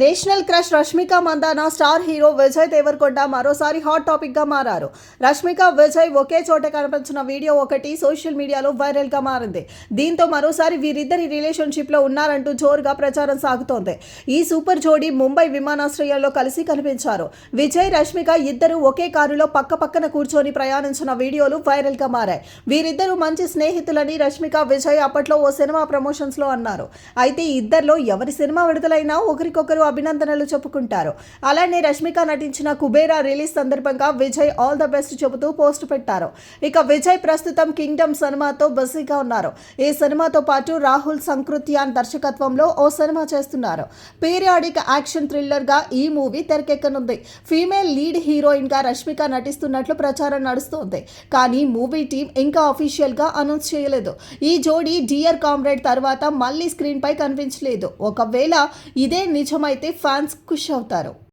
National crush Rashmika Mandanna star hero Vijay Deverakonda మరోసారి hot టాపిక్గా మారారు. రష్మిక విజయ్ ఒకే చోట కనిపించిన వీడియో ఒకటి సోషల్ మీడియాలో వైరల్గా మారింది. దీంతో మరోసారి వీరిద్దరి రిలేషన్షిప్లో ఉన్నారంటూ జోరుగా ప్రచారం సాగుతోంది. ఈ సూపర్ జోడీ ముంబై విమానాశ్రయంలో కలిసి కనిపించారు. విజయ్ రష్మిక ఇద్దరు ఒకే కారులో పక్క పక్కన కూర్చొని ప్రయాణించిన వీడియోలు వైరల్గా మారాయి. వీరిద్దరూ మంచి స్నేహితులని రష్మిక విజయ్ అప్పట్లో ఓ సినిమా ప్రమోషన్స్లో అన్నారు. అయితే ఇద్దరిలో ఎవరి సినిమా విడుదలైనా ఒకరికొకరు అభినందనలు చెప్పుకుంటారు. అలానే రష్మిక నటించిన కుబేరా రిలీజ్ సందర్భంగా విజయ్ ఆల్ ద బెస్ట్ చెబుతూ పోస్ట్ పెట్టారు. ఇక విజయ్ ప్రస్తుతం కింగ్డమ్ సినిమాతో బిజీగా ఉన్నారు. ఈ సినిమాతో పాటు రాహుల్ సంకృత్యాన్ దర్శకత్వంలో ఓ సినిమా చేస్తున్నారు. పీరియాడిక్ యాక్షన్ థ్రిల్లర్గా ఈ మూవీ తెరకెక్కనుంది. ఫీమేల్ లీడ్ హీరోయిన్గా రష్మిక నటిస్తున్నట్లు ప్రచారం నడుస్తోంది. కానీ మూవీ టీం ఇంకా అఫీషియల్గా అనౌన్స్ చేయలేదు. ఈ జోడీ డియర్ కామ్రేడ్ తర్వాత మళ్ళీ స్క్రీన్ పై కనిపించలేదు. ఒకవేళ ఇదే నిజమైతే అయితే ఫ్యాన్స్ ఖుష్ అవుతారు.